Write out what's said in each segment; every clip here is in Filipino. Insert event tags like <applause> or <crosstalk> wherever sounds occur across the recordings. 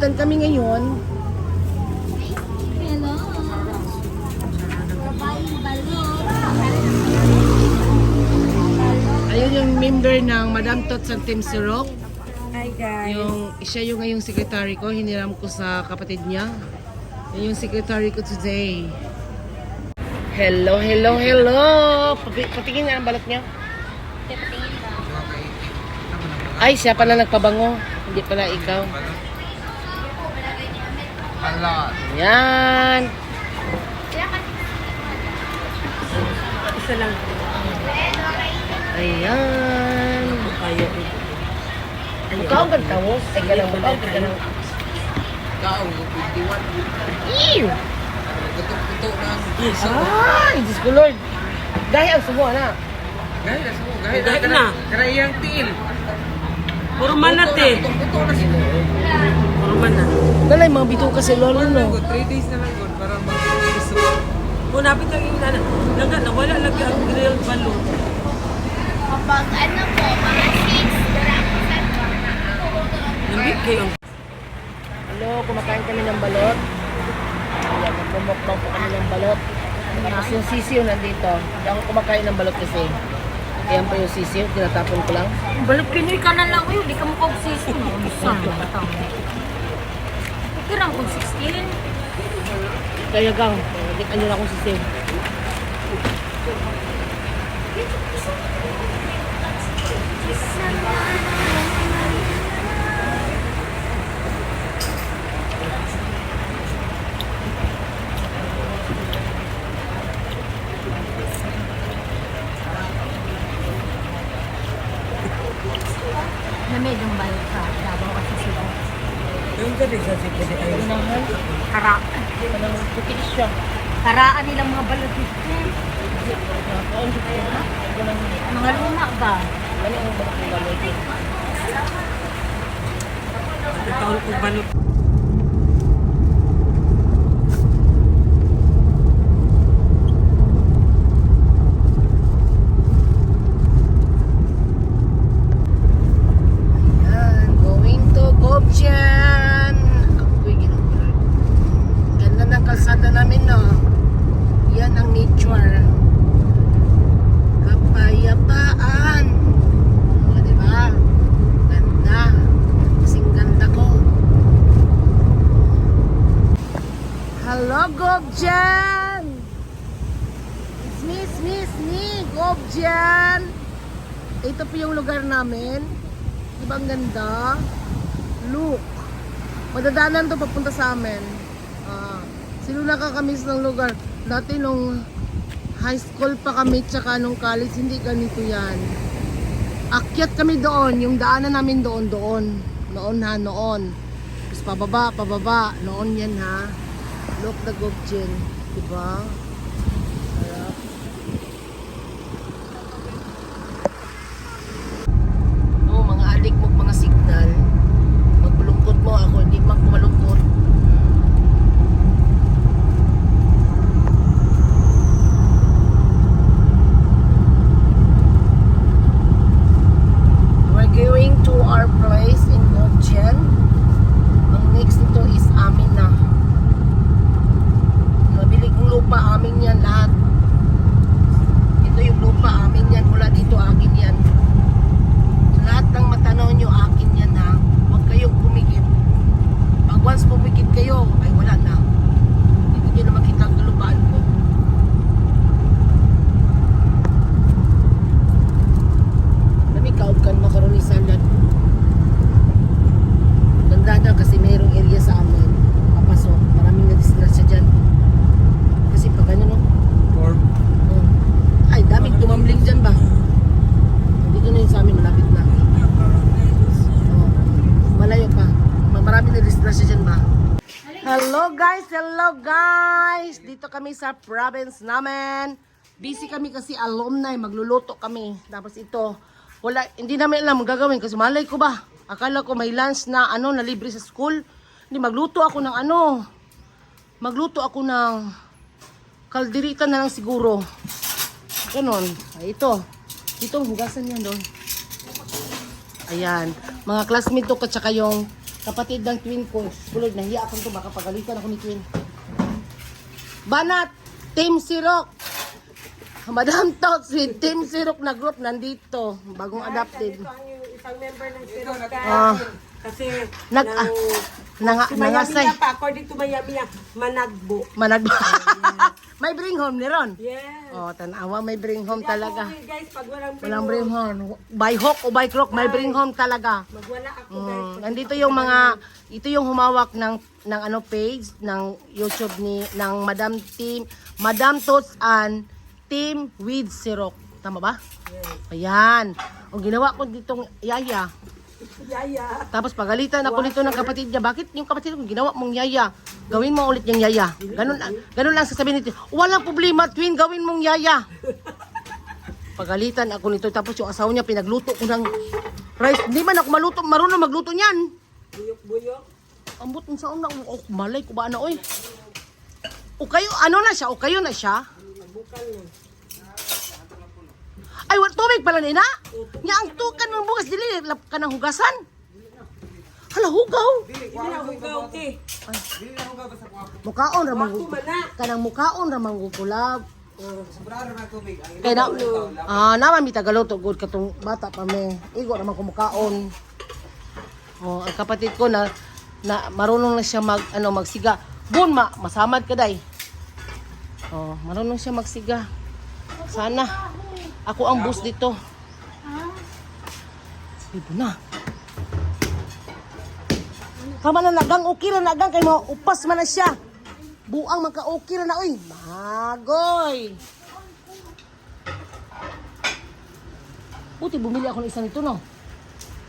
Balutan kami ngayon. Hello. Ayun yung member ng Madam Tot sa Team Sirok. Hi guys. Yung, siya yung ngayong secretary ko. Hiniram ko sa kapatid niya. Yan yung secretary ko today. Hello, hello, hello! Pati, patingin nga ang balot niya. Ay, siya pala nagpabango. Hindi pala ikaw. Ala. Yan. Isa lang. Ayan. Ayaw. Mukha ang ganda mo. Teka lang, mukha ang ganda mo. Kao, 51. Ew! Gutok-gutok lang. Ay, Diyos ko Lord. Dahil ang. Gahit na sumo. Gahit Gahit na. na. Karayang tiil. Puro manat eh. Gutok-gutok na sila. Puro manat. Dalay, mga bito kasi lolo, no? good? 3 days na lang good. Para mag-release ko. Munapit ang yung nana. Naga, nawala lagi ang grilled balot. Kapag ano po, mga 6, darapusan po. Nambit kayo. Hello, kumakain kami ng balot. Ayan, magpumukbang po kami ng balot. Tapos yung sisiyo nandito. Hindi ako kumakain ng balot kasi. Ayan pa yung sisiyo, tinatapon ko lang. Balot Pinoy ka na lang yun, di ka mukha obsession mo. Isa. Kirang kung 16. Kaya gang, hindi ano na akong sisiyo. Na medyong balot ka. Dabaw kasi sila. Yung gani sa sipo di ay. Unahan, Kara. anong puti siya. Karaan nilang mga. Ito lang, Mga luma ba? ano ang balot? Ito ko balot. Ayan, going to Gobjan. Ako'y ginagawa. Ganda ng kalsada namin, no? Yan ang nature. Kapayapaan. O, di ba? Ganda. Kasing ganda ko. Hello, Gobjan! Me, it's me, Gobjan! Ito po yung lugar namin. Di ba ang ganda? Look. Madadaanan to papunta sa amin. Ah, sinula ka kami sa lugar. Dati nung high school pa kami tsaka nung college, hindi ganito yan. Akyat kami doon. Yung daanan namin doon, doon. Noon ha, noon. Tapos pababa, pababa. Noon yan ha. Look the Gobjin. Diba? Sarap. Oo, mga adik mo, mga signal. Magpulungkot mo ako, hindi magpumalungkot. We're going to our place in Gokchen. Ang next nito is amin na. Nabili kong lupa, amin yan lahat. Ito yung lupa, amin yan. Mula dito, akin yan. Lahat ng matanaw nyo, akin yan ha. Huwag kayong pumikit. Pag once pumikit kayo, ay wala na. Hindi nyo na makita ang kalupaan ko. Dami kaob kan macaroni salad. Ganda na kasi mayroong area sa amin. Papasok. Maraming na-disgrasya dyan. Kasi pag ano no, Form. Oh. Ay, daming tumambling dyan ba? Dito na yun sa amin, malapit na. Oh. Malayo pa. Ma- Disgrasya dyan ba? Hello guys! Hello guys! Dito kami sa province namin. Busy kami kasi alumni, magluluto kami. Tapos ito, wala, hindi namin alam gagawin kasi malay ko ba? Akala ko may lunch na ano, na libre sa school. Hindi, magluto ako ng ano. Magluto ako ng kalderita na lang siguro. Ganon. Ay, ito. Ito, hugasan yan doon. Ayan. Mga classmate to, at saka yung kapatid ng twin ko. Bulod, nahiya akong to. Baka pagalitan ako ni twin. Banat! Team Sirok! Madam Tot, si Team Sirok na group nandito. Bagong adapted. Ito ang isang member ng Siroka. Ah. Kasi, Nag, ah, nanga, nangasay. Mayamiya pa, according to Mayamiya, managbo. Manag <laughs> May bring home ni Ron. Yes. Oh, tanawa, may bring home talaga. Ako, guys, pag walang Walang bring home. By hook o by crook, may bring home talaga. Magwala ako, guys. Mm, nandito yung mga ito yung humawak ng ng ano page ng YouTube ni ng Madam Team Madam Tots and Team with Sirok. Tama ba? Ayan. Ang ginawa ko ditong yaya. Yaya. Tapos pagalitan ako nito ng kapatid niya. Bakit yung kapatid ko ginawa mong yaya? Gawin mo ulit yung yaya. Ganun, ganun lang sasabihin nito. Walang problema, twin. Gawin mong yaya. <laughs> Pagalitan ako nito. Tapos yung asawa niya, pinagluto ko ng rice. Hindi man ako maluto, marunong magluto niyan. Buyok-buyok. Ambot ng saon na. Oh, malay ko ba na, oy. O kayo, ano na siya? O kayo na siya? Bukal na. Ay, wala tubig pala nina. Nya ang tukan ng bukas dili lap ka ng hugasan. Hala hugaw. Hindi na hugaw, te. Mukaon ra mang Ako man na. kanang mukaon ra mang gugulab. Sobrado na tubig. Ang Kay na ah naman mi tagaluto gud katong bata pa me. Igo ra man ko mukaon. Oh, ang kapatid ko na na marunong na siya mag ano magsiga. Bun ma, masamad ka day. Oh, marunong siya magsiga. Sana ako ang boss dito. Ibo na. Kama na nagang okay ra nagang kay upas man na siya. Buang man ka okay ra na oy. Magoy. Buti bumili ako ng isa nito no.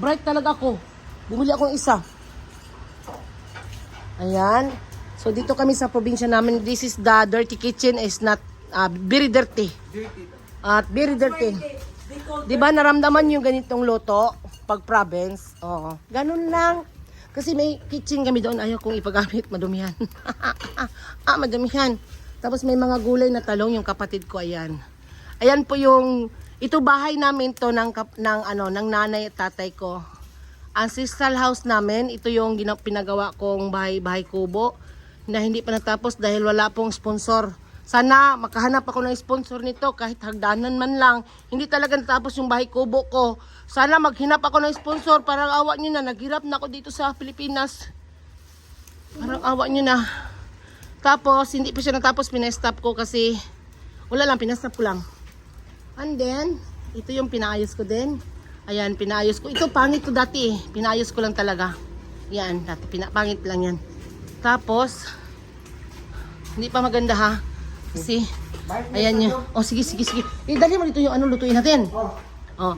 Bright talaga ako. Bumili ako ng isa. Ayan. So dito kami sa probinsya namin. This is the dirty kitchen is not ah, very dirty. At very dirty. Di ba naramdaman yung ganitong loto pag province? Oo. Ganun lang. Kasi may kitchen kami doon. Ayaw kong ipagamit. Madumihan. <laughs> ah, madumihan. Tapos may mga gulay na talong yung kapatid ko. Ayan. Ayan po yung... Ito bahay namin to ng, ng, ano, ng nanay at tatay ko. Ancestral house namin. Ito yung gina, pinagawa kong bahay, bahay kubo na hindi pa natapos dahil wala pong sponsor. Sana makahanap ako ng sponsor nito kahit hagdanan man lang. Hindi talaga natapos yung bahay kubo ko. Sana maghinap ako ng sponsor. Parang awa nyo na. Naghirap na ako dito sa Pilipinas. Parang awa nyo na. Tapos, hindi pa siya natapos. Pinestop ko kasi wala lang. Pinestop ko lang. And then, ito yung pinaayos ko din. Ayan, pinaayos ko. Ito, pangit ko dati eh. Pinaayos ko lang talaga. Yan, dati pinapangit lang yan. Tapos, hindi pa maganda ha. Kasi, ayan nyo. Oh, sige, sige, sige. Eh, dali mo dito yung ano, lutuin natin. Oh.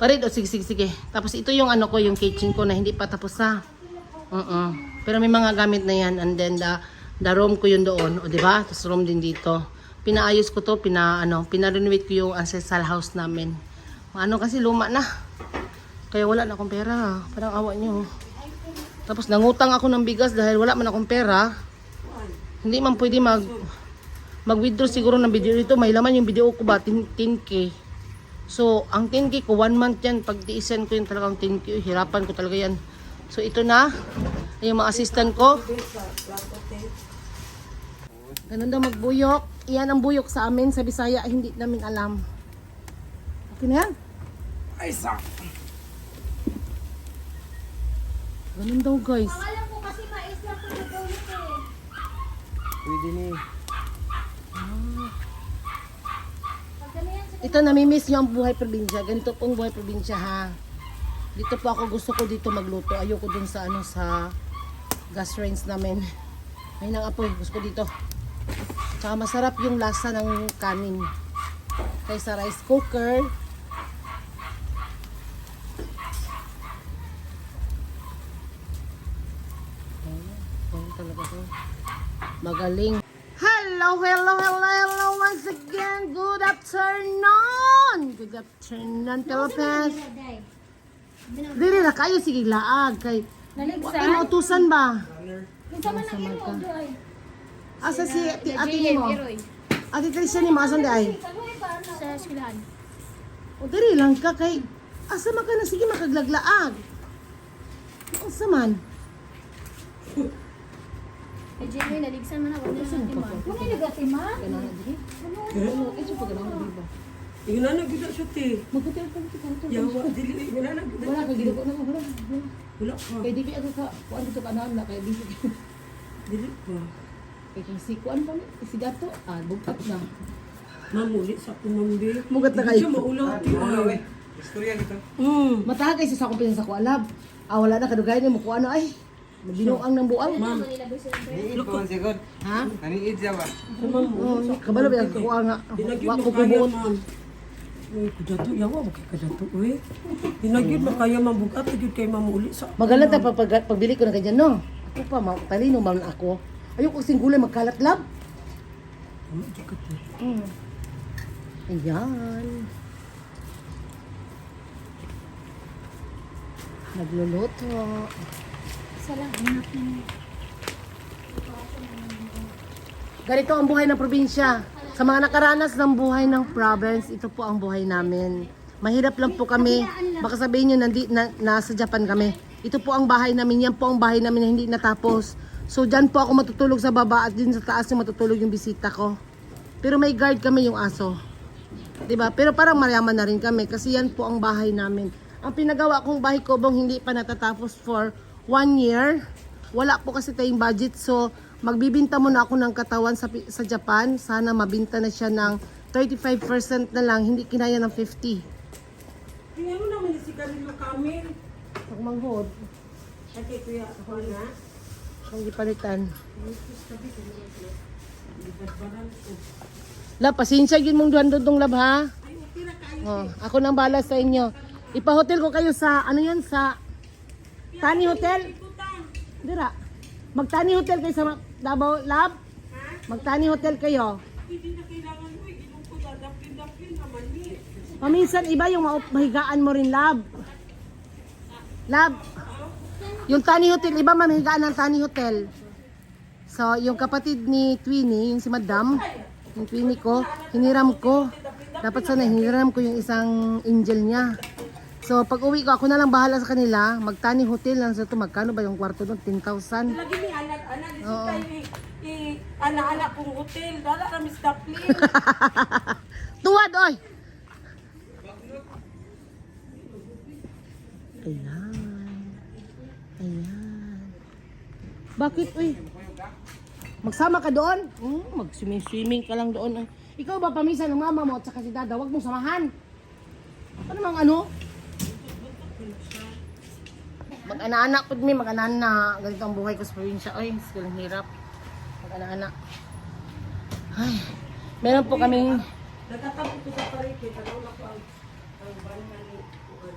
Parid, oh, sige, sige, sige. Tapos ito yung ano ko, yung kitchen ko na hindi pa tapos na. uh Pero may mga gamit na yan. And then, the, the room ko yun doon. O, di ba? Tapos room din dito. Pinaayos ko to, pina, ano, pina-renovate ko yung ancestral house namin. Ano kasi luma na. Kaya wala na akong pera. Parang awa nyo. Tapos nangutang ako ng bigas dahil wala man akong pera. Hindi man pwede mag mag-withdraw siguro ng video dito. May laman yung video ko ba? 10, 10k. So, ang 10k ko, one month yan. Pag tiisan ko yung talagang 10k, hirapan ko talaga yan. So, ito na. Yung mga assistant ko. Ganun daw magbuyok. Iyan ang buyok sa amin sa Bisaya. Hindi namin alam. Okay na yan? Ay, sak. Ganun daw guys. Alam ko kasi mais lang po nagulot eh. Pwede ni. Ganyan sa Ito, namimiss nyo ang buhay probinsya. Ganito pong buhay probinsya ha. Dito po ako gusto ko dito magluto. Ayoko dun sa ano sa gas range namin. May nang apoy. Gusto ko dito. Tsaka masarap yung lasa ng kanin. Kaysa rice cooker. Ayan talaga to. Magaling. Hello! hello, hello, hello, once again. Good afternoon. Good afternoon, Philippines. Dili na kayo, sige laag. Kay, Wakay mautusan ba? Asa si ati, ati ni mo? Ati Tricia ni mo, asan di ay? Sa eskwelahan. O diri lang ka kay, asa man ka na, sige makaglaglaag. Asa man? Eh, Jimmy, naligsan mo na. Wala na natin man. Kung nilagati man? Yung na nagida siya te. Yawa, dili. Yung na nagida. Wala ka ko na wala. Wala ka. Kay di ako ka kuan ka na kay di Dili pa. kay kung si kuan pa si Gato ah bugkat na. Mamuli sa kumambi. Mugat na kayo. siya maulaw ti. Ano, Ay. we? Istorya dito. Mm. Mataha kay sa akong pinsa ko alab. Ah wala na kadugay ni mo kuan na ay. Binuang ng buang. Ma'am. Naniid pa man siya, God. Ha? Naniid siya ba? Ma'am. Oh, kabalo ba ako nga. Wa mo ko. Uy, kadato, yawa, bakit kadato, uy. Dinagyan mo kaya mabugat, agad kayo mamuli sa... Magalat na pag, pag, pagbili ko na ganyan, no? Ako pa, ma- talino man ako. Ayoko kasing gulay magkalat-lab. Ano, di ka to. Mm. Ayan. Nagluluto. Isa lang, niya. Ganito ang buhay ng probinsya. Sa mga nakaranas ng buhay ng province, ito po ang buhay namin. Mahirap lang po kami. Baka sabihin nyo, nandi, na, nasa Japan kami. Ito po ang bahay namin. Yan po ang bahay namin na hindi natapos. So, dyan po ako matutulog sa baba at din sa taas yung matutulog yung bisita ko. Pero may guard kami yung aso. 'Di ba? Pero parang mayaman na rin kami kasi yan po ang bahay namin. Ang pinagawa kong bahay kobong hindi pa natatapos for one year. Wala po kasi tayong budget so magbibinta muna ako ng katawan sa, sa Japan. Sana mabinta na siya ng 35% na lang, hindi kinaya ng 50. Tingnan mo naman si Camilo Camil. Pag manghod, Ate, kuya, ako na. ang gipalitan. Lab, pasensya yun mong duhan dudong lab ha. Oh, ako nang bala sa inyo. Ipa-hotel ko kayo sa, ano yan, sa Tani Hotel. Dira. Magtani Hotel kayo sa Davao Lab. Magtani Hotel kayo. Hindi na kailangan mo, ilong ko dadaplin-daplin naman ni. Paminsan iba yung ma- mahigaan mo rin lab. Lab. Yung Tani Hotel, iba mamahigaan ng Tani Hotel. So, yung kapatid ni Twinnie, yung si Madam, yung Twinnie ko, hiniram ko. Dapat sana hiniram ko yung isang angel niya. So, pag uwi ko, ako na lang bahala sa kanila. Magtani Hotel lang sa ito. Magkano ba yung kwarto doon? 10,000. Lagi ni anak-anak, isip tayo ni i anak-anak kong hotel. Dala na Miss Daplin. <laughs> Tuwad, oy! Ayan. Ayan. Bakit, oy? Magsama ka doon? Hmm, mag-swimming ka lang doon. Ikaw ba pamisa ng mama mo at saka si dada? Huwag mong samahan. Ano mang ano? Mag-ana-ana pud mi, mag-ana-ana. Ganito ang buhay ko sa probinsya. Ay, school hirap. Mag-ana-ana. Ay, meron po kaming... Ah, Nagtatapos ko sa parike, tagawala ko ang ang balingan ni Uwan.